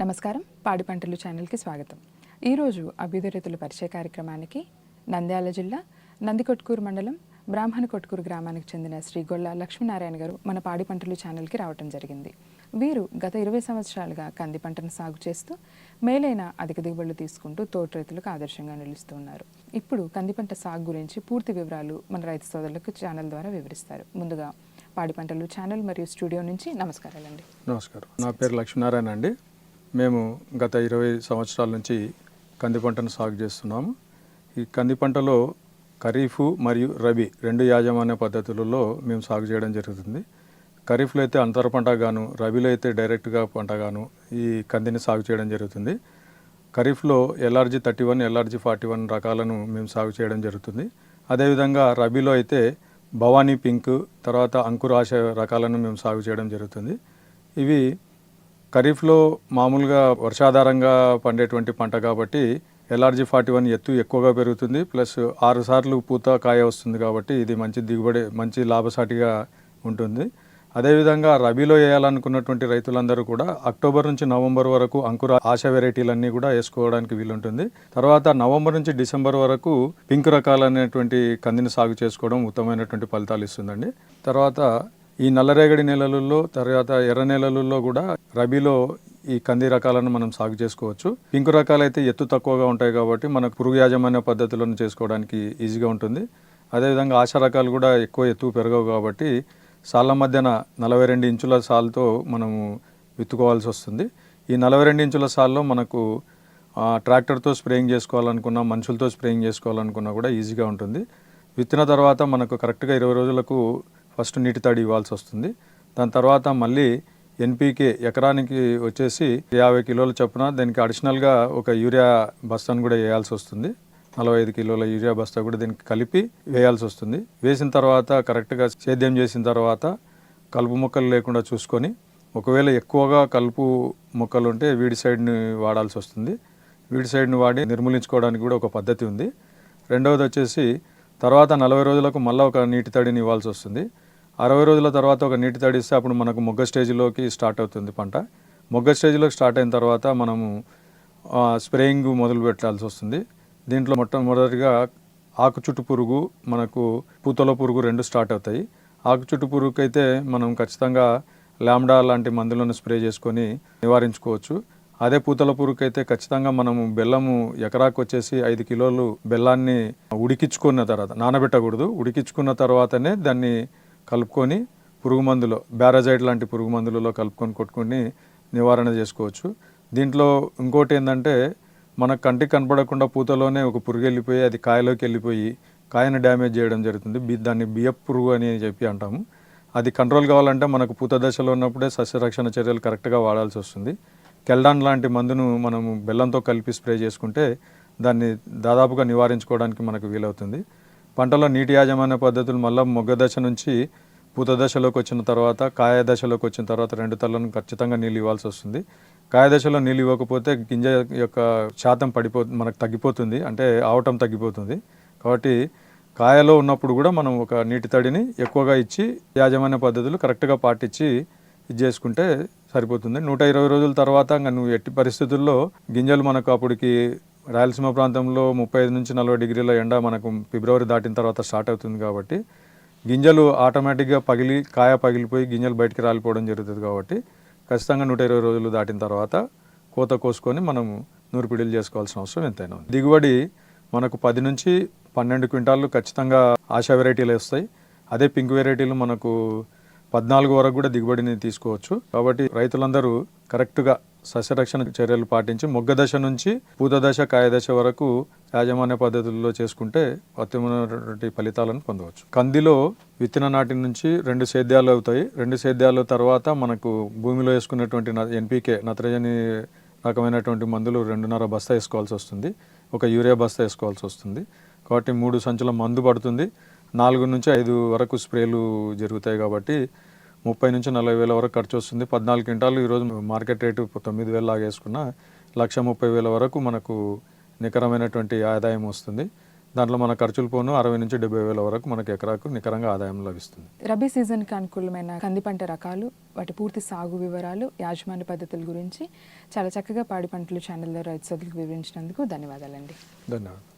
నమస్కారం. పాడి పంటలు ఛానల్కి స్వాగతం. ఈరోజు అభ్యుదయ రైతుల పరిచయ కార్యక్రమానికి నంద్యాల జిల్లా నందికొట్కూరు మండలం బ్రాహ్మణ కొట్కూరు గ్రామానికి చెందిన శ్రీ గొల్ల లక్ష్మీనారాయణ గారు మన పాడి పంటలు ఛానల్కి రావటం జరిగింది. వీరు గత ఇరవై సంవత్సరాలుగా కంది పంటను సాగు చేస్తూ మేలైన అధిక దిగుబడులు తీసుకుంటూ తోటి రైతులకు ఆదర్శంగా నిలుస్తూ ఉన్నారు. ఇప్పుడు కంది పంట సాగు గురించి పూర్తి వివరాలు మన రైతు సోదరులకు ఛానల్ ద్వారా వివరిస్తారు. ముందుగా పాడి పంటలు ఛానల్ మరియు స్టూడియో నుంచి నమస్కారాలండి. నమస్కారం. నా పేరు లక్ష్మీనారాయణ అండి. మేము గత ఇరవై సంవత్సరాల నుంచి కంది పంటను సాగు చేస్తున్నాము. ఈ కంది పంటలో ఖరీఫ్ మరియు రబీ రెండు యాజమాన్య పద్ధతులలో మేము సాగు చేయడం జరుగుతుంది. ఖరీఫ్లో అయితే అంతర పంట గాను రబీలో అయితే డైరెక్ట్గా పంట గాను ఈ కందిని సాగు చేయడం జరుగుతుంది. ఖరీఫ్లో LRG thirty one LRG forty one రకాలను మేము సాగు చేయడం జరుగుతుంది. అదేవిధంగా రబీలో అయితే భవానీ పింక్ తర్వాత అంకురాశ రకాలను మేము సాగు చేయడం జరుగుతుంది. ఇవి ఖరీఫ్లో మామూలుగా వర్షాధారంగా పండేటువంటి పంట కాబట్టి ఎల్ఆర్జీ ఫార్టీ వన్ ఎత్తు ఎక్కువగా పెరుగుతుంది. ప్లస్ ఆరు సార్లు పూత కాయ వస్తుంది కాబట్టి ఇది మంచి దిగుబడి మంచి లాభసాటిగా ఉంటుంది. అదేవిధంగా రబీలో వేయాలనుకున్నటువంటి రైతులందరూ కూడా అక్టోబర్ నుంచి నవంబర్ వరకు అంకుర ఆశ వెరైటీలన్నీ కూడా వేసుకోవడానికి వీలుంటుంది. తర్వాత నవంబర్ నుంచి డిసెంబర్ వరకు పింక్ రకాలైనటువంటి కందిని సాగు చేసుకోవడం ఉత్తమమైనటువంటి ఫలితాలు ఇస్తుందండి. తర్వాత ఈ నల్లరేగడి నెలలలో తర్వాత ఎర్ర నెలలలో కూడా రబీలో ఈ కంది రకాలను మనం సాగు చేసుకోవచ్చు. పింకు రకాలైతే ఎత్తు తక్కువగా ఉంటాయి కాబట్టి మనకు పురుగు యాజమాన్య పద్ధతులను చేసుకోవడానికి ఈజీగా ఉంటుంది. అదేవిధంగా ఆశ రకాలు కూడా ఎక్కువ ఎత్తు పెరగవు కాబట్టి సాళ్ళ మధ్యన నలభై రెండు ఇంచుల సాల్తో మనము విత్తుకోవాల్సి వస్తుంది. ఈ నలభై రెండు ఇంచుల సాల్లో మనకు ట్రాక్టర్తో స్ప్రేయింగ్ చేసుకోవాలనుకున్నా మనుషులతో స్ప్రేయింగ్ చేసుకోవాలనుకున్నా కూడా ఈజీగా ఉంటుంది. విత్తిన తర్వాత మనకు కరెక్ట్గా ఇరవై రోజులకు ఫస్ట్ నీటి తడి ఇవ్వాల్సి వస్తుంది. దాని తర్వాత మళ్ళీ ఎన్పీకే ఎకరానికి వచ్చేసి యాభై కిలోల చొప్పున దానికి అడిషనల్గా ఒక యూరియా బస్తాను కూడా వేయాల్సి వస్తుంది. నలభై ఐదు కిలోల యూరియా బస్తా కూడా దీనికి కలిపి వేయాల్సి వస్తుంది. వేసిన తర్వాత కరెక్ట్గా సేద్యం చేసిన తర్వాత కలుపు మొక్కలు లేకుండా చూసుకొని ఒకవేళ ఎక్కువగా కలుపు మొక్కలు ఉంటే వీడి సైడ్ని వాడాల్సి వస్తుంది. వీడి సైడ్ని వాడి నిర్మూలించుకోవడానికి కూడా ఒక పద్ధతి ఉంది. రెండవది వచ్చేసి తర్వాత నలభై రోజులకు మళ్ళీ ఒక నీటి తడిని ఇవ్వాల్సి వస్తుంది. అరవై రోజుల తర్వాత ఒక నీటి తడిస్తే అప్పుడు మనకు మొగ్గ స్టేజ్లోకి స్టార్ట్ అవుతుంది పంట. మొగ్గ స్టేజ్లోకి స్టార్ట్ అయిన తర్వాత మనము స్ప్రేయింగ్ మొదలు పెట్టాల్సి వస్తుంది. దీంట్లో మొట్టమొదటిగా ఆకు చుట్టు పురుగు మనకు పూతల పురుగు రెండు స్టార్ట్ అవుతాయి. ఆకు చుట్టు పురుగుకి అయితే మనం ఖచ్చితంగా లాంబ్డా లాంటి మందులను స్ప్రే చేసుకొని నివారించుకోవచ్చు. అదే పూతల పురుగుకి అయితే ఖచ్చితంగా మనము బెల్లము ఎకరాకు వచ్చేసి ఐదు కిలోలు బెల్లాన్ని ఉడికించుకున్న తర్వాత నానబెట్టకూడదు. ఉడికించుకున్న తర్వాతనే దాన్ని కలుపుకొని పురుగు మందులో బ్యారజైడ్ లాంటి పురుగు మందులలో కలుపుకొని కొట్టుకొని నివారణ చేసుకోవచ్చు. దీంట్లో ఇంకోటి ఏంటంటే మన కంటికి కనపడకుండా పూతలోనే ఒక పురుగు వెళ్ళిపోయి అది కాయలోకి వెళ్ళిపోయి కాయను డ్యామేజ్ చేయడం జరుగుతుంది. బి దాన్ని బియ్యపు పురుగు అని చెప్పి అంటాము. అది కంట్రోల్ కావాలంటే మనకు పూత దశలో ఉన్నప్పుడే సస్యరక్షణ చర్యలు కరెక్ట్గా వాడాల్సి వస్తుంది. కెల్డాన్ లాంటి మందును మనము బెల్లంతో కలిపి స్ప్రే చేసుకుంటే దాన్ని దాదాపుగా నివారించుకోవడానికి మనకు వీలవుతుంది. పంటలో నీటి యాజమాన్య పద్ధతులు మళ్ళీ మొగ్గ దశ నుంచి పూత దశలోకి వచ్చిన తర్వాత కాయ దశలోకి వచ్చిన తర్వాత రెండు తలను ఖచ్చితంగా నీళ్ళు ఇవ్వాల్సి వస్తుంది. కాయ దశలో నీళ్ళు ఇవ్వకపోతే గింజ యొక్క శాతం పడిపో మనకు తగ్గిపోతుంది. అంటే ఆవటం తగ్గిపోతుంది. కాబట్టి కాయలో ఉన్నప్పుడు కూడా మనం ఒక నీటి తడిని ఎక్కువగా ఇచ్చి యాజమాన్య పద్ధతులు కరెక్ట్గా పాటించి ఇది చేసుకుంటే సరిపోతుంది. నూట ఇరవై రోజుల తర్వాత ఇంకా నువ్వు ఎట్టి పరిస్థితుల్లో గింజలు మనకు అప్పటికి రాయలసీమ ప్రాంతంలో ముప్పై ఐదు నుంచి నలభై డిగ్రీల ఎండ మనకు ఫిబ్రవరి దాటిన తర్వాత స్టార్ట్ అవుతుంది కాబట్టి గింజలు ఆటోమేటిక్గా పగిలి కాయ పగిలిపోయి గింజలు బయటికి రాలిపోవడం జరుగుతుంది కాబట్టి ఖచ్చితంగా నూట ఇరవై రోజులు దాటిన తర్వాత కోత కోసుకొని మనం నూర్పిడిలు చేసుకోవాల్సిన అవసరం ఎంతైనా ఉంది. దిగుబడి మనకు పది నుంచి పన్నెండు క్వింటాలు ఖచ్చితంగా ఆశా వెరైటీలు వస్తాయి. అదే పింక్ వెరైటీలు మనకు పద్నాలుగు వరకు కూడా దిగుబడిని తీసుకోవచ్చు. కాబట్టి రైతులందరూ కరెక్ట్గా సస్యరక్షణ చర్యలు పాటించి మొగ్గ దశ నుంచి పూత దశ కాయదశ వరకు యాజమాన్య పద్ధతుల్లో చేసుకుంటే అత్యున్నటువంటి ఫలితాలను పొందవచ్చు. కందిలో విత్తన నాటి నుంచి రెండు సేద్యాలు అవుతాయి. రెండు సేద్యాల తర్వాత మనకు భూమిలో వేసుకున్నటువంటి ఎన్పికే నత్రజని రకమైనటువంటి మందులు రెండున్నర బస్తా వేసుకోవాల్సి వస్తుంది. ఒక యూరియా బస్తా వేసుకోవాల్సి వస్తుంది. కాబట్టి మూడు సంచుల మందు పడుతుంది. నాలుగు నుంచి ఐదు వరకు స్ప్రేలు జరుగుతాయి కాబట్టి ముప్పై నుంచి నలభై వేల వరకు ఖర్చు వస్తుంది. పద్నాలుగు క్వింటాలు ఈరోజు మార్కెట్ రేటు తొమ్మిది వేలు లాగేసుకున్న లక్ష ముప్పై వేల వరకు మనకు నికరమైనటువంటి ఆదాయం వస్తుంది. దాంట్లో మన ఖర్చులు పోను అరవై నుంచి డెబ్బై వేల వరకు మనకి ఎకరాకు నికరంగా ఆదాయం లభిస్తుంది. రబీ సీజన్కి అనుకూలమైన కంది పంట రకాలు వాటి పూర్తి సాగు వివరాలు యాజమాన్య పద్ధతుల గురించి చాలా చక్కగా పాడి పంటలు ఛానల్లో రైతు సోదరులకు వివరించినందుకు ధన్యవాదాలండి. ధన్యవాదాలు.